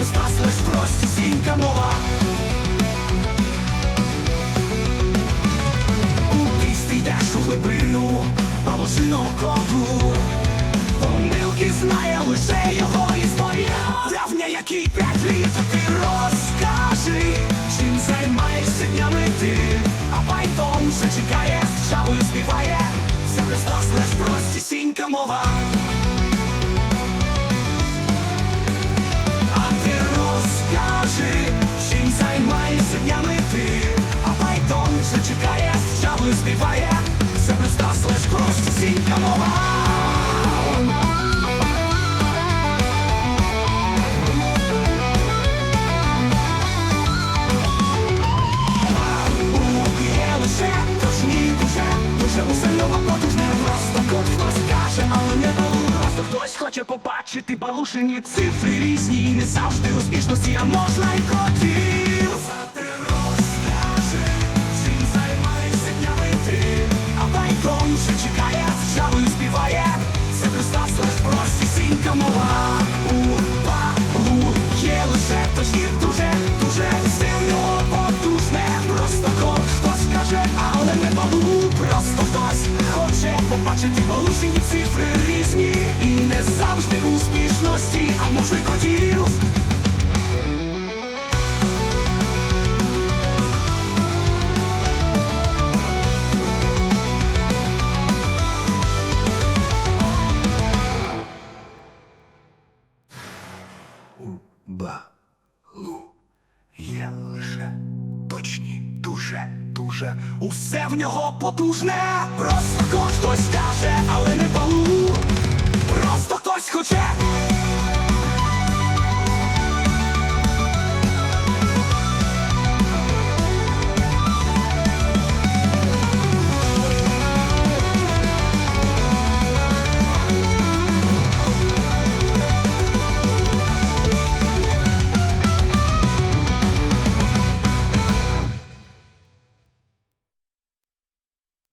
без нас лиш простісінька мова. Кудись ти йдеш у глибину, павушиного коду, помилки знає лише його історія. Давня який п'ять літ, ти розкажи, чим займаєшся днями ти, а Пайтон вже чекає, шавою співає, це Христос лиш простісінька мова. Хтось каже, але не просто хтось хоче побачити балушені цифри різні не завжди успішності, а можна й котів точні дуже, дуже сильно потужне. Просто кот хтось каже, але не балу Просто хтось. Хоче побачити балушені цифри різні. І не завжди успішності, а може котів. Балу дуже усе в нього потужне. Просто хтось каже, але не балу. Просто хтось хоче